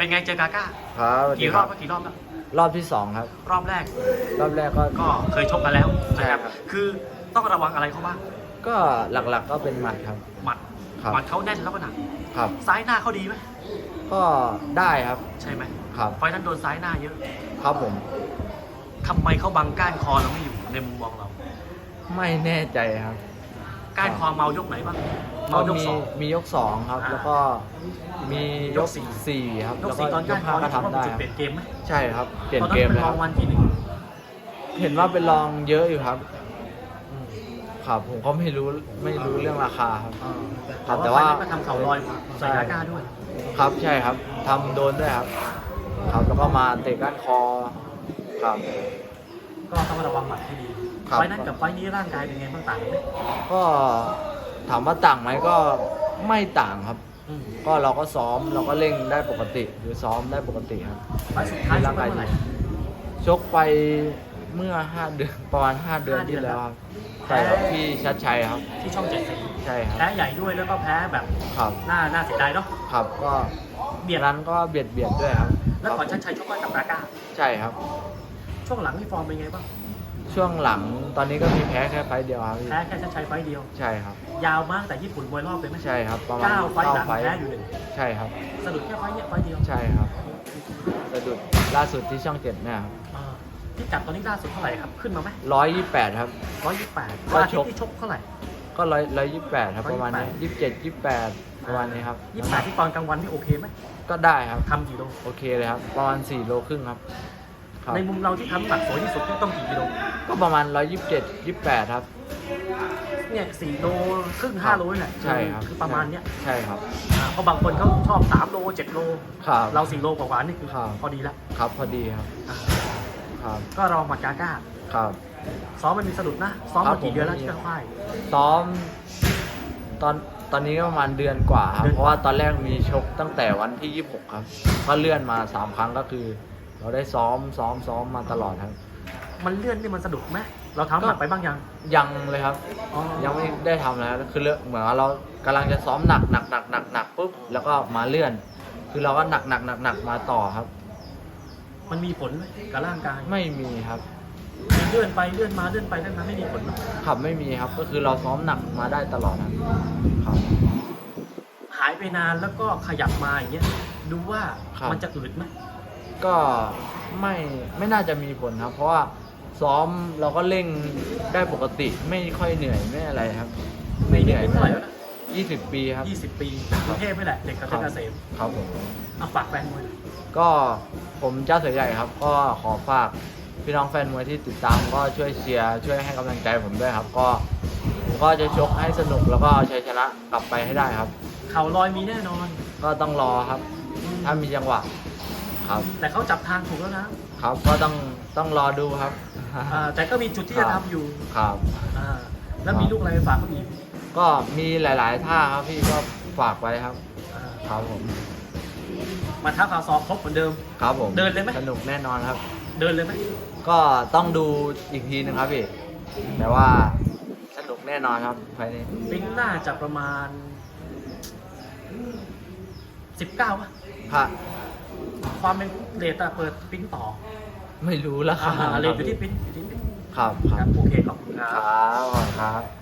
เป็นไงเจอกาก้าครับสวัสดีกี่ครอรับบก็กี่รอบแล้วรอบที่สองครับ รอบแรก รอบแรกก็ ก็เคยชกกันแล้วนะครับใช่ครับ คือต้องระวังอะไรเขาบ้างก็หลักๆก็เป็นหมัดครับ หมัดครับ หมัดเขาแน่นแล้วก็หนักครับ ซ้ายหน้าเขาดีไหมก็ได้ครับ ใช่ไหมครับไฟล์นั้นโดนซ้ายหน้าเยอะครับผม ทำไมเขาบังก้านคอเราไม่อยู่ในมุมมองเรา ไม่แน่ใจครับ ก้านคอเมายกไหนบ้างเมายกมีสอง มียกสองครับ อ่าแล้วก็มียยกกสี่ สี่ครับยแล้กวก็สี่ตอนยก้ากนคห้าอก็นี่ถือว่าทำได้เป็นจุดครับเปลี่ยนเกมไหมใช่ครับ เปลี่ยนตอนเกนั้นมเป็นเลยรคอรับงวันทีหนึ่งเห็นว่าเป็นรองเยอะอยู่ครับอืมครับ ผมก็ไม่รู้ไม่รู้เรื่องราคาครับอ่าครับแต่แต่ว่าว่าไฟล์นั้นก็ทำเข่าลอยใส่กาก้าด้วย ครับใช่ครับทำโดนด้วยครับ ครับแล้วก็มาเตะก้านคอครับ ก็ต้องระวังหมัดให้ดีครับ ไฟล์นั้นกับไฟล์นี้ร่างกายเป็นไงบ้างต่างกันไหมก็ถามว่าต่างไหมก็ไม่ต่างครับ อืมก็เราก็ซ้อมเราก็เร่งได้ปกติ หรือซ้อมได้ปกติครับ ไฟล์สุดท้ายชกไปเมื่อไหร่ ชกไปเมื่อ 5 เดือนประมาณ 5 เดือนห้าเดืที่อน แล้วครับแพ้ใช่ครับพี่ชัดชัยครับ ที่ช่องเจ็ดสีใช่ครับแพ้ใหญ่ด้วยแล้วก็แพ้แบบครับน่าน่าเสียดายเนาะครับก็เบียดนั้นก็เบียดเบียดด้วยครับแล้วก่อนครัชับดชัยชกกับกาก้า ใช่ครับ ช่วงหลังนี่ฟอร์มเป็นไงบ้างช่วงหลังตอนนี้ก็มีแพ้แค่ไฟต์เดียวครับพี่แพ้แค่ชัดชัยไฟล์เดียว ใช่ครับ ยาวมากแต่ญี่ปุ่นมวยรอบเลยไหมใช่ครับประมาณเก้าไฟล์หลังเก้าแพ้อยู่หนึ่งใช่ครับสะดุดแค่ไฟล์เนี้ยไฟล์เดียวใช่ครับสะดุดล่าสุดที่ช่องเจ็ดเนี่ยครับอ่าที่จับตอนนี้ล่าสุดเท่าไหร่ครับขึ้นมาไหมร้อยยี่แปดครับร้อยยี่สิบแปดก็อาชทิตกย์ที่ชกเท่าไหร่ก็ร้อยร้อยยี่แปดครับประมาณนี้128ยี่สิบเจ็ดยี่แปดประมาณนี้ครับยี่สิบแปดที่ตอนกลางวันนี่โอเคไหมก็ได้ครับทำกี่โลโอเคเลยครับประมาณ4โลครึ่งครับครับ ในมุมเราที่ทำหนักสวยที่สุดนี่ต้องกี่กิโลก็ประมาณ 127 28 ครับ เนี่ยสี่โลครึ่งห้าโลนี่แหละใช่ครับคือประมาณเนี้ยใช่ครับอ่าเพราะบางคนเขาชอบสามโลเจ็ดโล ครับ เราสี่โลกว่าๆนี่คือครับ พอดีแล้วครับพอดีครับอ่าครับก็รอหมัดกาก้าครับ ซ้อมมันมีสะดุดนะซ้อมครัมาบกี่เดือนแล้วผม ที่กระค่าย ซ้อมตอนตอนนี้ก็ประมาณเดือนกว่าครับเดือนกว่า เพราะว่าตอนแรกมีชกตั้งแต่วันที่ 26 ครับก็เลื่อนมา 3 ครั้งก็คือ เราได้ซ้อมซ้อมซ้อมมาตลอดครับ มันเลื่อนนี่มันสะดุดไหมเราทำหนักไปบ้างยังยังเลยครับอ๋อยังไม่ได้ทำแล้วคือเรื่องเหมือนว่าเรากำลังจะซ้อมหนักหนักหนักหนักหนักปุ๊บแล้วก็มาเลื่อน คือเราก็หนักหนักหนักหนักมาต่อครับ มันมีผลไหมกับร่างกายไม่มีครับเลื่อนไปเลื่อนมาเลื่อนไปเลื่อนมาไม่มีผลเนอะขับไม่มีครับ ก็คือเราซ้อมหนักมาได้ตลอดครับครับ หายไปนานแล้วก็ขยับมาอย่างเงี้ยดูว่าครับ มันจะอืดไหม ก็ไม่ไม่น่าจะมีผลครับ เพราะว่าซ้อมเราก็เร่งได้ปกติไม่ค่อยเหนื่อยไม่อะไรครับ ไม่เหนื่อยเท่าไหร่แล้วนะยี่สิบปีครับ ยี่สิบปีกรุงเทพไม่แหละเด็กกับเทพเกษมครับผมเอาฝากแฟนมวยก็ผมเจ้าเสือใหญ่ครับ ก็ขอฝากพี่น้องแฟนมวยที่ติดตามก็ช่วยเชียร์ช่วยให้กำลังใจผมด้วยครับ ก็ผมก็จะชกให้สนุกแล้วก็เอาชัยชนะกลับไปให้ได้ครับ เข่าลอยมีแน่นอน ก็ต้องรอครับ ถ้ามีจังหวะ ครับ แต่เขาจับทางถูกแล้วนะครับก็ต้องต้องรอดูครับ อ่าแต่ก็มีจุดที่จะทำอยู่ครับ อ่าแล้วมีลูกอะไรไปฝากเขาอีกก็มีหลาย ๆ ท่าครับพี่ก็ฝากไว้ครับ อ่าครับผมมาท้าข่าวสอบครบเหมือนเดิม ครับผมเดินเลยไหม สนุกแน่นอนครับ เดินเลยไหมก็ต้องดูอีกทีหนึงครับพี่แต่ว่าสนุกแน่นอนครับไฟล์นี้ปิ้งน่าจะประมาณสิบเก้าป่ะ พระ ความเป็นเรทอะเปิดปิ้งต่อไม่รู้แล้วครัอ่าบเรทอยู่ที่ปิ้งอยู่ที่ปิ้งครับคครัรับบโอเคขอบคุณคครับรับขอบคุณครับ